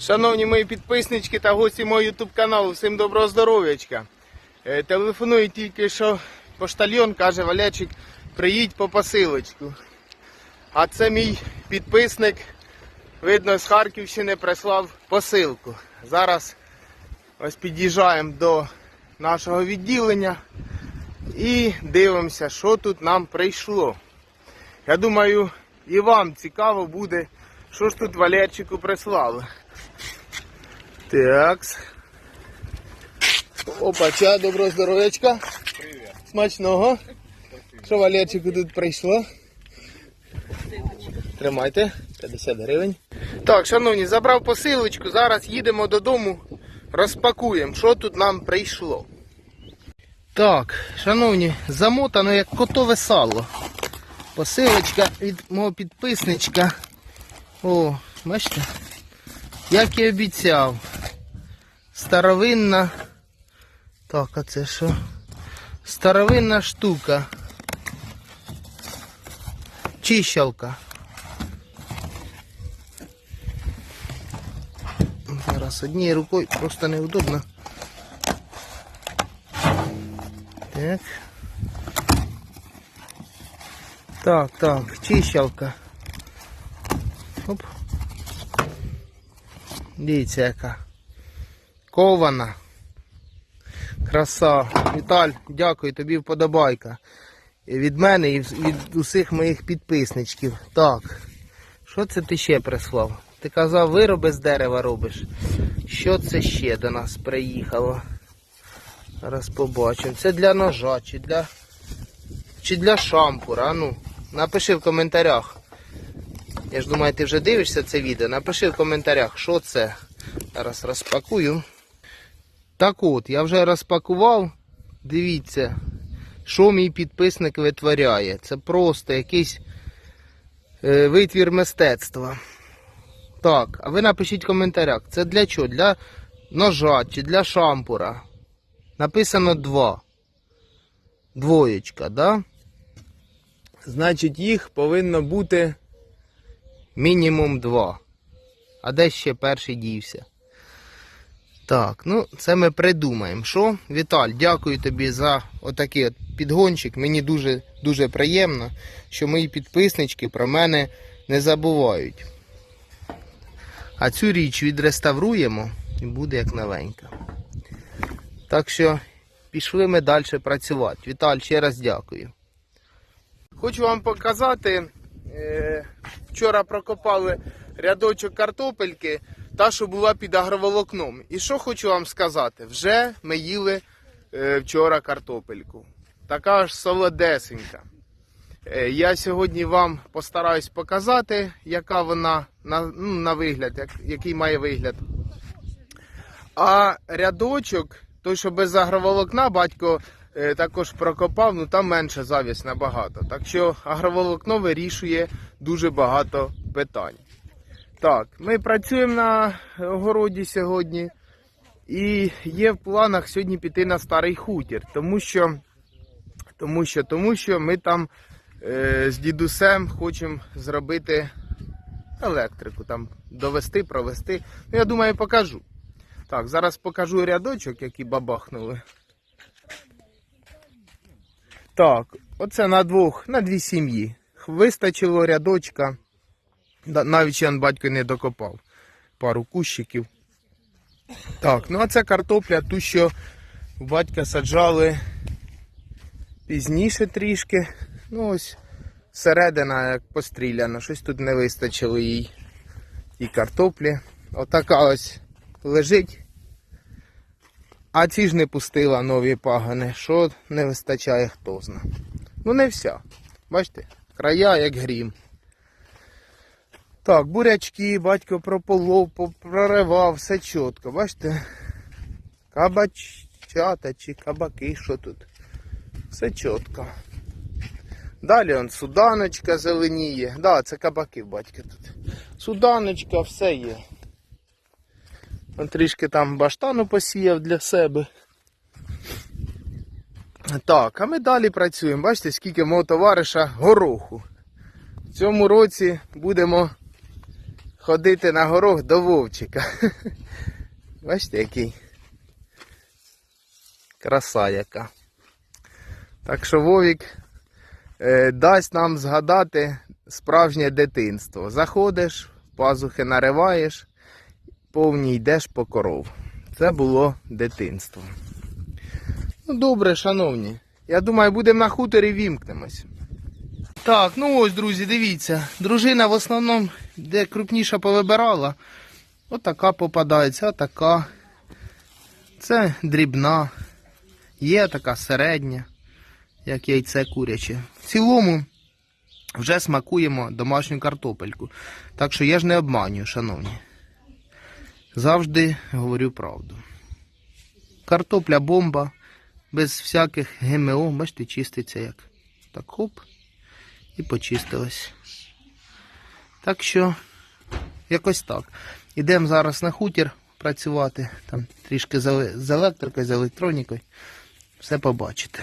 Шановні мої підписнички та гості мого ютуб каналу, всім доброго здоров'ячка. Е, Телефоную тільки що поштальйон, каже Валячик, приїдь по посилочку. А це мій підписник, видно, з Харківщини прислав посилку. Зараз ось під'їжджаємо до нашого відділення і дивимося, що тут нам прийшло. Я думаю, і вам цікаво буде, що ж тут Валерчику прислали. Такс. Опача, доброго здоров'ячка. Привіт. Смачного. Що Валерчику тут прийшло? Тримайте, 50 гривень. Так, шановні, забрав посилочку. Зараз їдемо додому, розпакуємо, що тут нам прийшло. Так, шановні, замотано як котове сало. Посилочка від мого підписничка. О, бачите? Як і обіцяв. Старовинна. Так, а це що? Старовинна штука. Чищалка. Зараз однією рукою просто неудобно. Так. Так, так, чищалка. Оп. Дивіться яка. Кована. Краса. Віталь, дякую тобі вподобайка. Від мене і від усіх моїх підписничків. Так. Що це ти ще прислав? Ти казав, вироби з дерева робиш. Що це ще до нас приїхало? Зараз побачимо. Це для ножа чи для. Чи для шампура? Ну, напиши в коментарях. Я ж думаю, ти вже дивишся це відео. Напиши в коментарях, що це. Зараз розпакую. Так от, я вже розпакував. Дивіться, що мій підписник витворяє. Це просто якийсь е, витвір мистецтва. Так, а ви напишіть в коментарях, це для чого? Для ножа чи для шампура. Написано два. Двоєчка, да? Значить, їх повинно бути мінімум два. А де ще перший дівся? Так, ну це ми придумаємо. Що? Віталь, дякую тобі за отакий от підгончик. Мені дуже дуже приємно, що мої підписнички про мене не забувають. А цю річ відреставруємо і буде як новенька. Так що пішли ми далі працювати. Віталь, ще раз дякую. Хочу вам показати. Е, вчора прокопали рядочок картопельки, та, що була під агроволокном. І що хочу вам сказати? Вже ми їли е, вчора картопельку. Така ж солодесенька. Е, я сьогодні вам постараюсь показати, яка вона на, ну, на вигляд, як, який має вигляд. А рядочок, той, що без агроволокна, батько е, також прокопав, ну там менше завість набагато. Так що агроволокно вирішує дуже багато питань. Так, ми працюємо на городі сьогодні. І є в планах сьогодні піти на старий хутір, тому що, тому що, тому що ми там е, з дідусем хочемо зробити електрику, там довести, провести. Ну, я думаю, покажу. Так, зараз покажу рядочок, які бабахнули. Так, оце на двох, на дві сім'ї. Вистачило рядочка. Навіть ще батько не докопав. Пару кущиків. Так, ну а це картопля, ту, що батька саджали пізніше трішки. Ну ось середина як постріляна, щось тут не вистачило їй і картоплі. Отака ось лежить. А ці ж не пустила нові пагани. Що не вистачає, хто зна. Ну не вся. Бачите, края як грім. Так, бурячки, батько прополов, проривав, все чітко. Бачите? Кабачата чи кабаки, що тут? Все чітко. Далі он суданочка зеленіє. Да, це кабаки, батька тут. Суданочка, все є. Он трішки там баштану посіяв для себе. Так, а ми далі працюємо. Бачите, скільки мого товариша гороху. В цьому році будемо ходити на горох до Вовчика. Бачите, який? Краса яка. Так що Вовік е, дасть нам згадати справжнє дитинство. Заходиш, пазухи нариваєш, повні йдеш по коров. Це було дитинство. Ну добре, шановні. Я думаю, будемо на хуторі вімкнемось. Так, ну ось, друзі, дивіться. Дружина в основному, де крупніша повибирала, отака попадається, отака. Це дрібна. Є така середня, як яйце куряче. В цілому вже смакуємо домашню картопельку. Так що я ж не обманюю, шановні. Завжди говорю правду. Картопля бомба, без всяких ГМО, бачите, чиститься як. Так хоп. І почистилась. Так що, якось так. Ідемо зараз на хутір працювати. Там трішки з електрикою, з електронікою. Все побачите.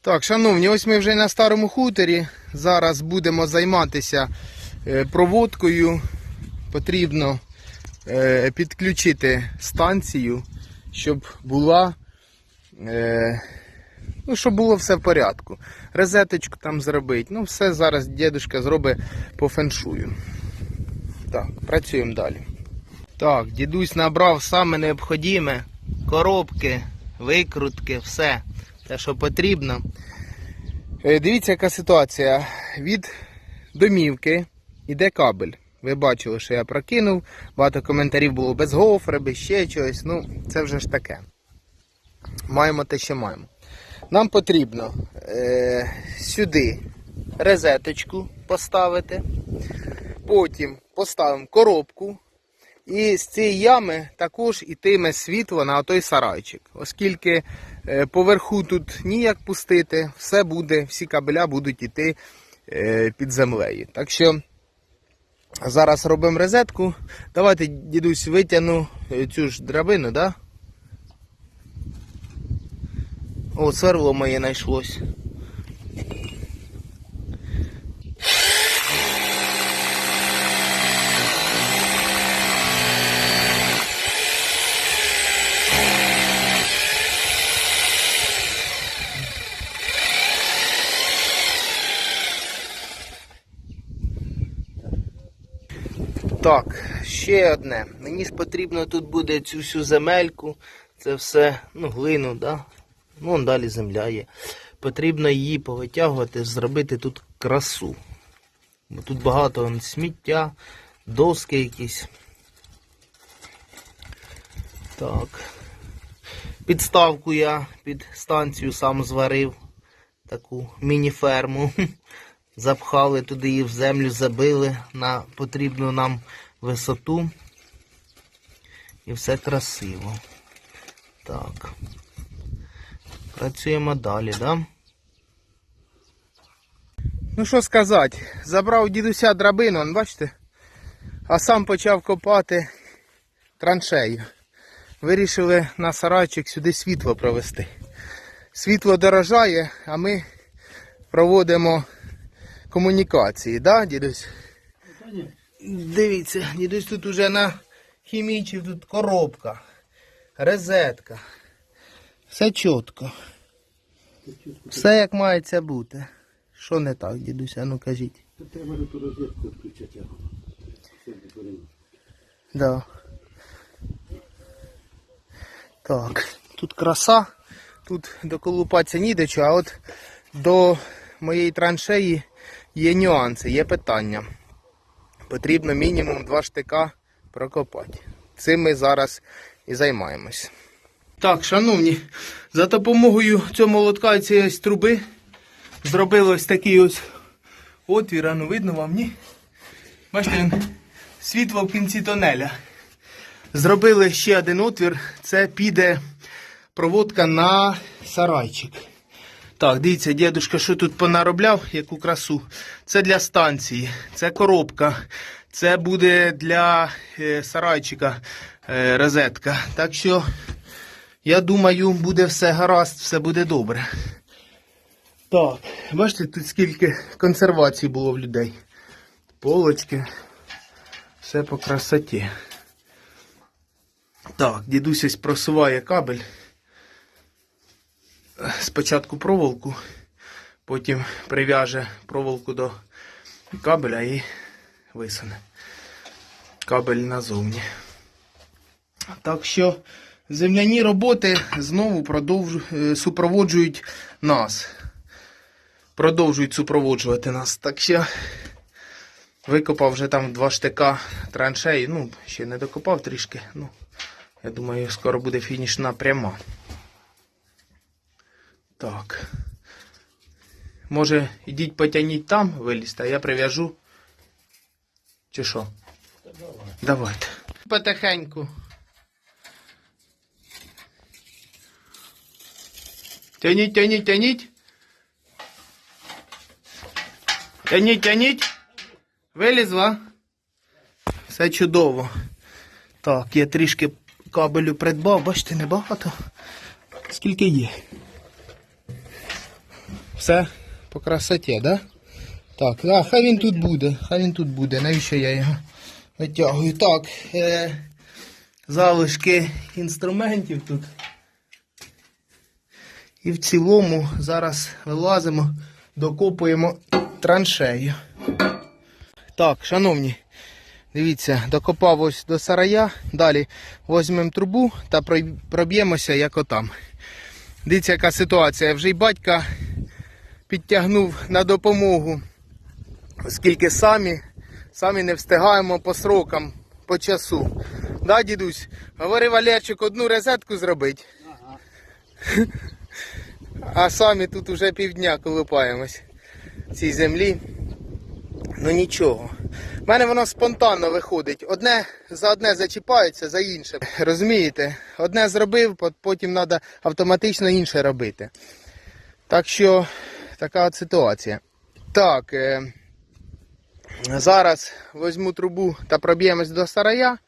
Так, шановні, ось ми вже на старому хуторі. Зараз будемо займатися е, проводкою. Потрібно е, підключити станцію, щоб була. Ну, щоб було все в порядку. Розеточку там зробити. Ну, все зараз дідусь зробить по феншую. Так, працюємо далі. Так, дідусь набрав саме необхідне. Коробки, викрутки, все. Те, що потрібно. Е, Дивіться, яка ситуація. Від домівки йде кабель. Ви бачили, що я прокинув. Багато коментарів було без гофри, без ще чогось. Ну, це вже ж таке. Маємо те, що маємо. Нам потрібно е, сюди розеточку поставити. Потім поставимо коробку. І з цієї ями також ітиме світло на той сарайчик. Оскільки е, поверху тут ніяк пустити, все буде, всі кабеля будуть йти е, під землею. Так що зараз робимо розетку. Давайте, дідусь, витягну е, цю ж драбину, да? О, сверло моє знайшлось. Так, ще одне. Мені ж потрібно тут буде цю всю земельку, це все, ну, глину, да? Ну, вон далі земля є. Потрібно її повитягувати, зробити тут красу. Бо тут багато вон, сміття, доски якісь. Так. Підставку я під станцію сам зварив. Таку міні-ферму. Запхали туди її в землю, забили на потрібну нам висоту. І все красиво. Так. Працюємо далі, да? Ну що сказати, забрав дідуся драбину, бачите? А сам почав копати траншею. Вирішили на сарайчик сюди світло провести. Світло дорожає, а ми проводимо комунікації, да, дідусь? Дивіться, дідусь тут уже на хімічів, тут коробка, розетка. Все чітко. Все як мається бути. Що не так, дідусь, а ну кажіть. Та треба ту розетку повинно. Да. Так, тут краса, тут доколупатися ні до чого, а от до моєї траншеї є нюанси, є питання. Потрібно мінімум два штика прокопати. Цим ми зараз і займаємось. Так, шановні, за допомогою цього молотка і цієї труби зробили ось такий ось отвір, а ну видно вам, ні? Бачите, він світло в кінці тонеля. Зробили ще один отвір, це піде проводка на сарайчик. Так, дивіться, дідушка, що тут понаробляв, яку красу. Це для станції, це коробка, це буде для е, сарайчика е, розетка. Так що, я думаю, буде все гаразд, все буде добре. Так, бачите, тут скільки консервації було в людей. Полочки. Все по красоті. Так, дідусь ось просуває кабель. Спочатку проволоку, потім прив'яже проволоку до кабеля і висуне кабель назовні. Так що земляні роботи знову продовжу, е, супроводжують нас. Продовжують супроводжувати нас. Так що викопав вже там два штика траншеї. Ну, ще не докопав трішки. Ну, я думаю, скоро буде фінішна пряма. Так. Може, ідіть потягніть там, вилізти, а я прив'яжу. Чи що? Давайте. Потихеньку. Тяніть, тяніть, тяніть. Тяніть, тяніть. Вилізла. Все чудово. Так, я трішки кабелю придбав, бачите, небагато. Скільки є? Все по красоті, да? Так, а, хай він тут буде, хай він тут буде. Навіщо я його витягую? Так, е, залишки інструментів тут. І в цілому зараз вилазимо, докопуємо траншею. Так, шановні, дивіться, докопав ось до сарая. Далі візьмемо трубу та проб'ємося, як отам. Дивіться, яка ситуація. Вже й батька підтягнув на допомогу, оскільки самі, самі не встигаємо по срокам, по часу. Да, дідусь? Говорив Валерчик, одну розетку зробить. А самі тут уже півдня колупаємось в цій землі. Ну нічого. У мене воно спонтанно виходить. Одне за одне зачіпається, за інше. Розумієте? Одне зробив, потім треба автоматично інше робити. Так що така от ситуація. Так, е, зараз візьму трубу та проб'ємось до сарая.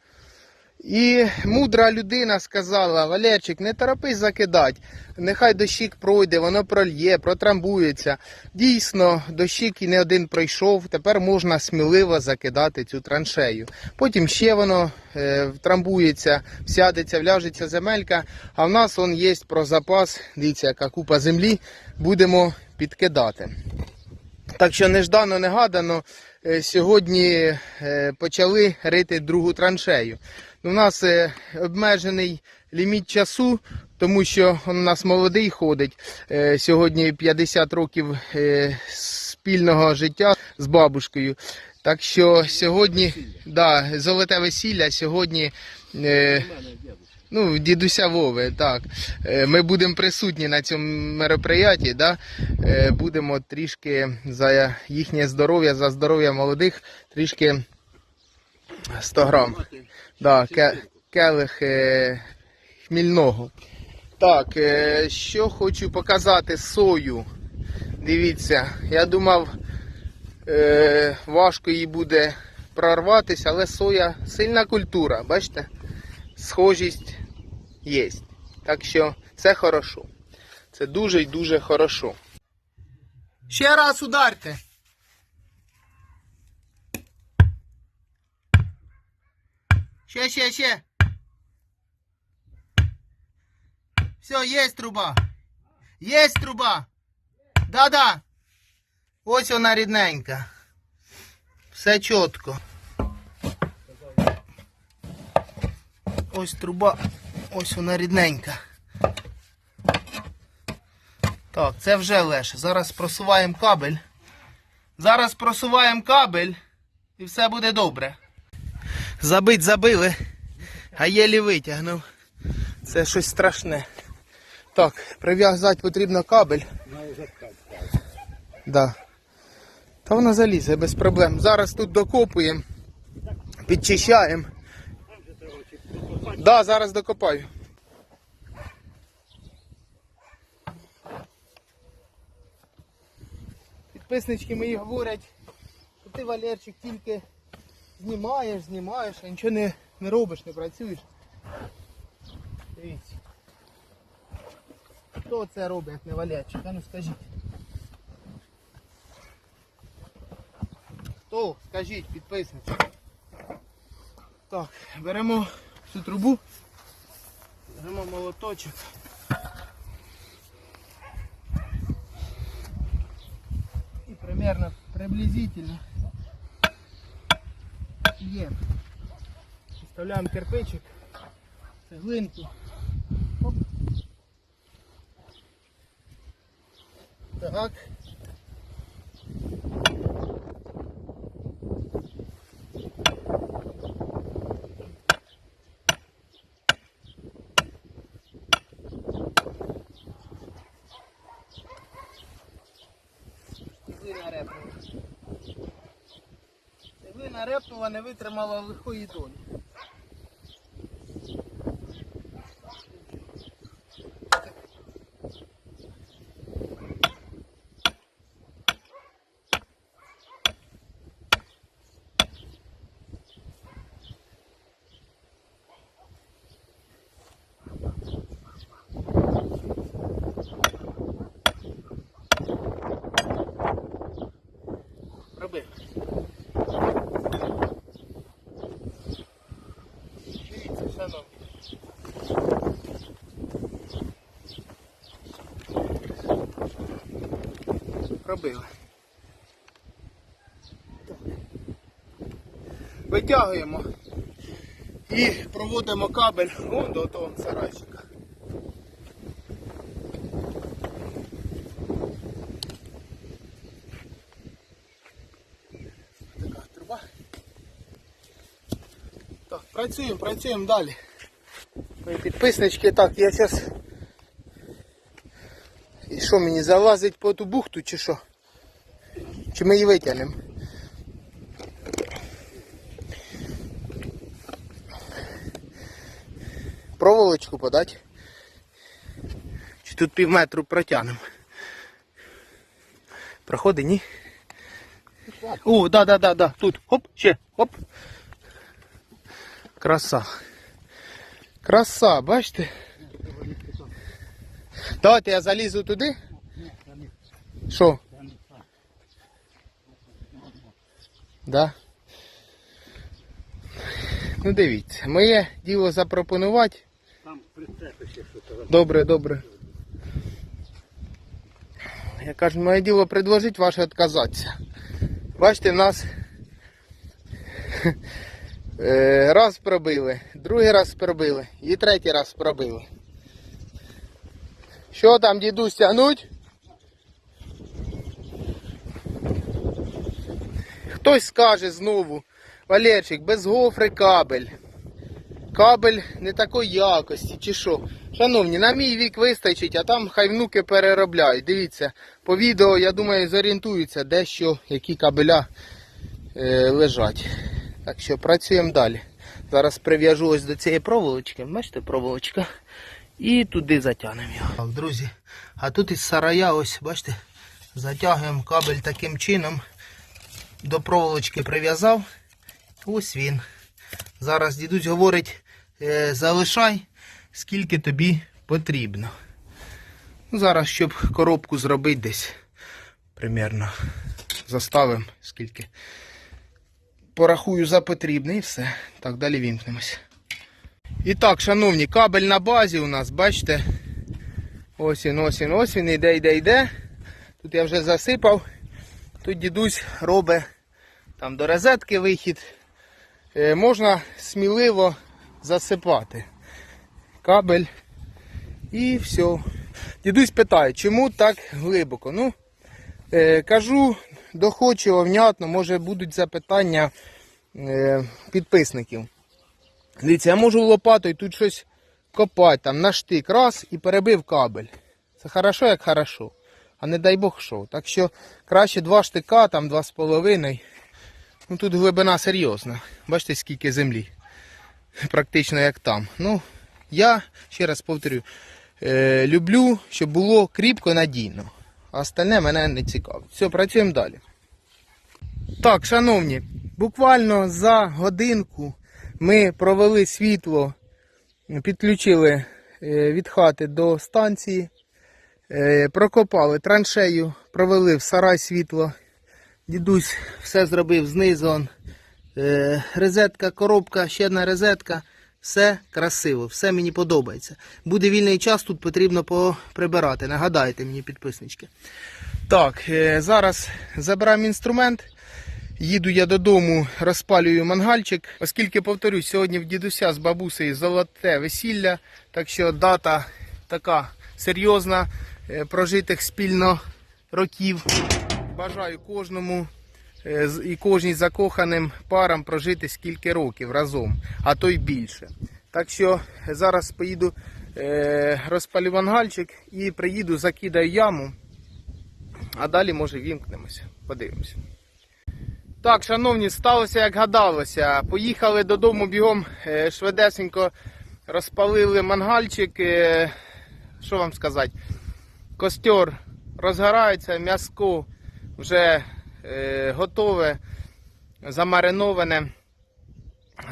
І мудра людина сказала: Валерчик, не торопись закидати. Нехай дощик пройде, воно прольє, протрамбується. Дійсно, дощик і не один пройшов. Тепер можна сміливо закидати цю траншею. Потім ще воно е, втрамбується, сядеться, вляжеться земелька. А в нас он є про запас. Дивіться, яка купа землі. Будемо підкидати. Так що неждано, негадано, е, сьогодні е, почали рити другу траншею. У нас е, обмежений ліміт часу, тому що у нас молодий ходить. Е, Сьогодні 50 років е, спільного життя з бабушкою. Так що сьогодні, да, золоте весілля, сьогодні. Ну, дідуся Вови, так. Ми будемо присутні на цьому мероприятті, да? Будемо трішки за їхнє здоров'я, за здоров'я молодих, трішки 100 грам. Да, ке, келих е, хмільного. Так, е, що хочу показати сою. Дивіться, я думав, е, важко їй буде прорватися, але соя сильна культура, бачите? Схожість є. Так що це хорошо. Це дуже і дуже хорошо. Ще раз ударте. Ще, ще, ще. Все, є труба. Є труба. Да-да. Ось вона рідненька. Все чітко. Ось труба. Ось вона рідненька. Так, це вже леше. Зараз просуваємо кабель. Зараз просуваємо кабель і все буде добре. Забить забили, а єлі витягнув. Це щось страшне. Так, прив'язати потрібно кабель. Да. Та вона залізе без проблем. Зараз тут докопуємо, підчищаємо. Да, зараз докопаю. Підписнички мої говорять, що ти Валерчик тільки знімаєш, знімаєш, а нічого не, не робиш, не працюєш. Дивіться. Хто це робить, як не Валерчик? А ну скажіть. Хто? Скажіть, підписниці. Так, беремо цю трубу, беремо молоточок. І примерно приблизительно є. Вставляємо кирпичик, цеглинку. Так. Репнула, не витримала лихої долі. Роби. Дивіться, шановні. Робили. Витягуємо і проводимо кабель вон до того сарайчика. Така труба. Так, працюємо, працюємо далі. Мої підписнички, так, я зараз. Що мені залазить по ту бухту чи що? Чи ми її витягнемо? Проволочку подать? Чи тут пів метру протягнемо? Проходи, ні? О, да, да, да, да. Тут. Хоп, ще, хоп. Краса. Краса, бачите? Давайте я залізу туди. Що? Да? Ну дивіться, моє діло запропонувати. Там прицепи ще. Добре, добре. Я кажу, моє діло предложити, ваше відказатися. Бачите, нас е, раз пробили, другий раз пробили і третій раз пробили. Що там, дідусь, тягнуть? Хтось скаже знову, Валерчик, без гофри кабель. Кабель не такої якості, чи що. Шановні, на мій вік вистачить, а там хай внуки переробляють. Дивіться, по відео, я думаю, зорієнтуються, де що, які кабеля е, лежать. Так що працюємо далі. Зараз прив'яжу ось до цієї проволочки. Бачите, проволочка. І туди затягнемо його. Так, друзі, а тут із сарая, ось, бачите, затягуємо кабель таким чином. До проволочки прив'язав. Ось він. Зараз дідусь говорить, е, залишай, скільки тобі потрібно. Ну, Зараз, щоб коробку зробити десь, примерно, заставимо, скільки. Порахую за потрібне і все. Так, далі вімкнемось. І так, шановні, кабель на базі у нас, бачите. Ось він, ось він, ось він, іде, йде, йде. Тут я вже засипав. Тут дідусь робить там до розетки вихід. Е, можна сміливо засипати кабель і все. Дідусь питає, чому так глибоко? Ну, е, кажу доходчиво, внятно, може будуть запитання е, підписників. Дивіться, я можу лопатою тут щось копати, там на штик, раз і перебив кабель. Це хорошо, як хорошо. А не дай Бог що. Так що краще два штика, там два з половиною. Ну тут глибина серйозна. Бачите, скільки землі. Практично як там. Ну, я ще раз повторю, е, люблю, щоб було кріпко надійно. А остальне мене не цікавить. Все, працюємо далі. Так, шановні, буквально за годинку ми провели світло, підключили е, від хати до станції, е, прокопали траншею, провели в сарай світло. Дідусь все зробив знизу, Е, коробка, ще одна розетка. Все красиво, все мені подобається. Буде вільний час, тут потрібно поприбирати. Нагадайте мені, підписнички. Так, зараз забираємо інструмент. Їду я додому, розпалюю мангальчик, оскільки, повторюсь, сьогодні в дідуся з бабусею золоте весілля, так що дата така серйозна, е, прожитих спільно років. Бажаю кожному е, і кожній закоханим парам прожити скільки років разом, а то й більше. Так що зараз поїду, е, розпалю мангальчик і приїду, закидаю яму, а далі може вімкнемося. Подивимося. Так, шановні, сталося як гадалося. Поїхали додому бігом е, швидесенько розпалили мангальчик. е, Що вам сказати? Костер розгорається, м'яско вже е, готове, замариноване.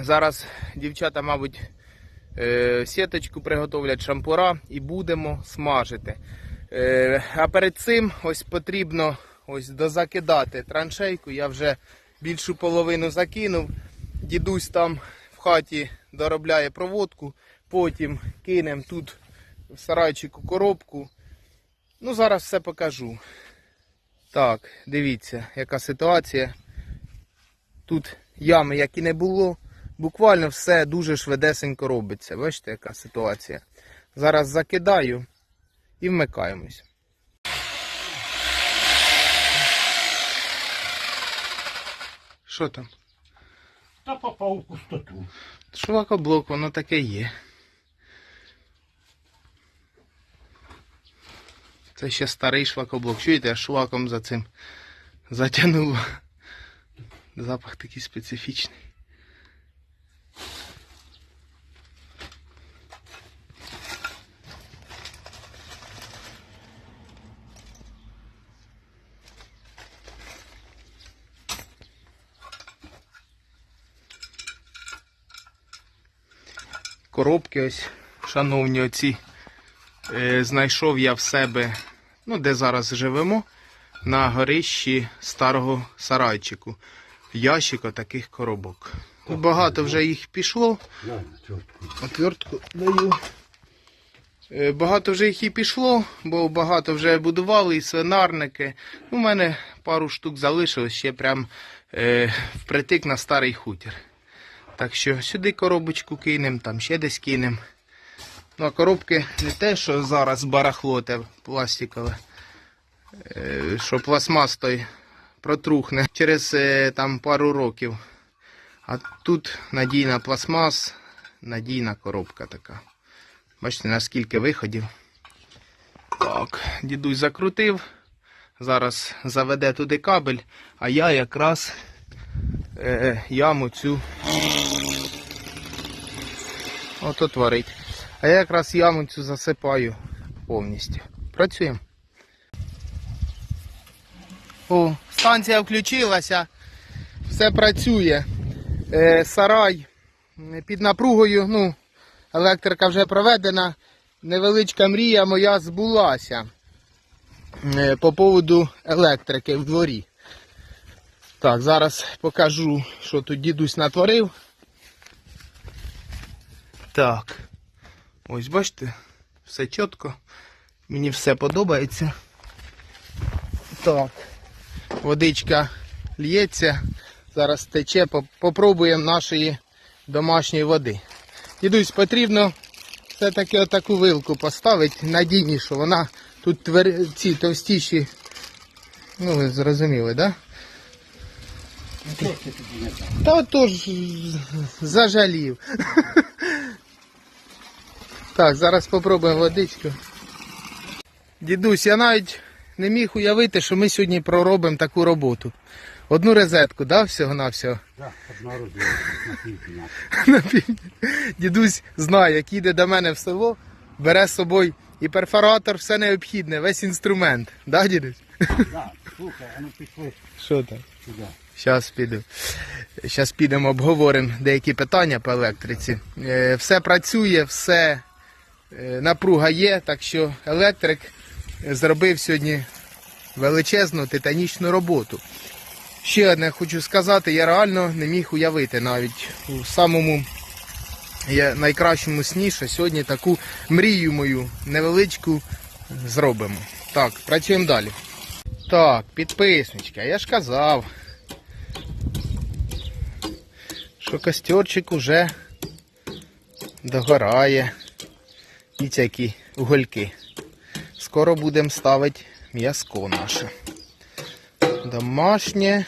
Зараз дівчата, мабуть, сіточку приготовлять шампура і будемо смажити. А перед цим ось потрібно ось дозакидати траншейку. Я вже більшу половину закинув. Дідусь там в хаті доробляє проводку, потім кинемо тут в сарайчику коробку. Ну, зараз все покажу. Так, дивіться, яка ситуація. Тут ями, як і не було. Буквально все дуже швидесенько робиться. Бачите, яка ситуація. Зараз закидаю і вмикаємось. Що там? Та попав у пустоту. Швакоблок, воно таке є. Це ще старий швакоблок. Чуєте, я шваком за цим затягнуло. Запах такий специфічний. Коробки ось, шановні оці, е, знайшов я в себе, ну, де зараз живемо, на горищі старого сарайчику. Ящик таких коробок. Тут багато вже їх пішло. Отвертку даю. Е, Багато вже їх і пішло, бо багато вже будували і свинарники. У мене пару штук залишилось ще прям е, впритик на старий хутір. Так що сюди коробочку кинемо, там ще десь кинемо. Ну а коробки не те, що зараз барахло те пластикове, е, що пластмас той протрухне через е, там пару років. А тут надійна пластмас, надійна коробка така. Бачите, наскільки виходів. Так, дідусь закрутив. Зараз заведе туди кабель, а я якраз яму цю. Ото творить. А я якраз яму цю засипаю повністю. Працюємо. О, станція включилася. Все працює. Е, сарай е, під напругою. Ну, електрика вже проведена. Невеличка мрія моя збулася е, по поводу електрики в дворі. Так, зараз покажу, що тут дідусь натворив. Так. Ось бачите, все чітко. Мені все подобається. Так. Водичка лється. Зараз тече. Поп- Попробуємо нашої домашньої води. Дідусь, потрібно все-таки отаку вилку поставити надійнішу. Вона тут твер... ці товстіші. Ну, ви зрозуміли, так? Що ти тобі не так? Та отож зажалів. Так, зараз спробуємо водичку. Дідусь, я навіть не міг уявити, що ми сьогодні проробимо таку роботу. Одну розетку, да, всього на всього. Так, одна розбила на півдня. На. Дідусь знає, як їде до мене в село, бере з собою і перфоратор, все необхідне, весь інструмент. Да, дідусь? Так, слухай, а ну пішли Що там? сюди. Зараз піду. Зараз підемо обговоримо деякі питання по електриці. Е, Все працює, все е, напруга є, так що електрик зробив сьогодні величезну титанічну роботу. Ще одне хочу сказати, я реально не міг уявити навіть у самому найкращому сні, що сьогодні таку мрію мою невеличку зробимо. Так, працюємо далі. Так, підписнички, я ж казав, що костерчик уже догорає. І які угольки. Скоро будемо ставити м'язко наше. Домашнє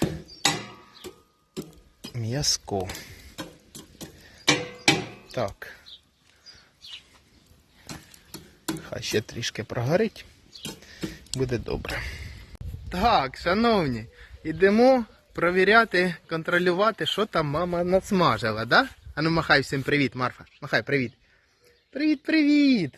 м'язко. Так. Хай ще трішки прогорить. Буде добре. Так, шановні, ідемо провіряти, контролювати, що там мама насмажила, да? Ану, махай всім привіт, Марфа. Махай, привіт. Привіт, привіт.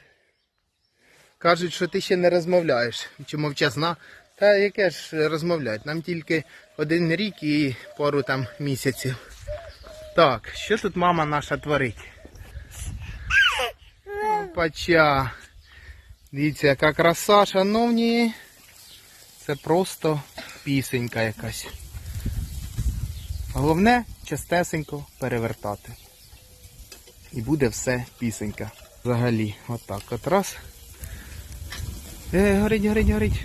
Кажуть, що ти ще не розмовляєш. Чи мовчазна? Та яке ж розмовляти? Нам тільки один рік і пару там місяців. Так, що тут мама наша творить? Опача. Дивіться, яка краса, шановні. Це просто пісенька якась. Головне частесенько перевертати. І буде все пісенька. Взагалі, отак от раз. Е, горить, горить, горить.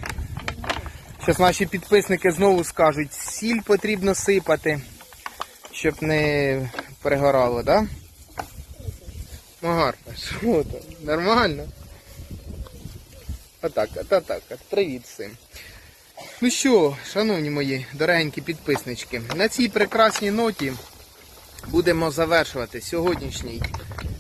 Зараз наші підписники знову скажуть, сіль потрібно сипати, щоб не перегорало, так? Да? Магарка, що там? Нормально? Отак, от, отак, от. Привіт всім. Ну що, шановні мої дорогенькі підписнички, на цій прекрасній ноті будемо завершувати сьогоднішній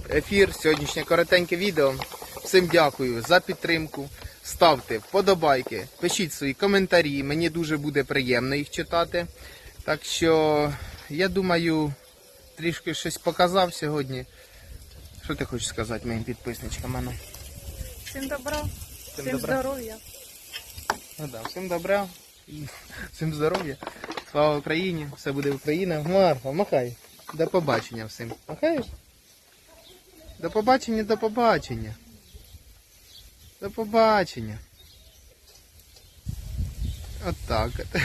ефір, сьогоднішнє коротеньке відео. Всім дякую за підтримку. Ставте вподобайки, пишіть свої коментарі. Мені дуже буде приємно їх читати. Так що, я думаю, трішки щось показав сьогодні. Що ти хочеш сказати моїм підписничкам? Ану? Всім добра, Всім всім здоров'я. Ну да, всім добра, всім здоров'я. Слава Україні! Все буде Україна. Марфа, махай. До побачення всім. Махаєш? До побачення, до побачення. До побачення. От так от.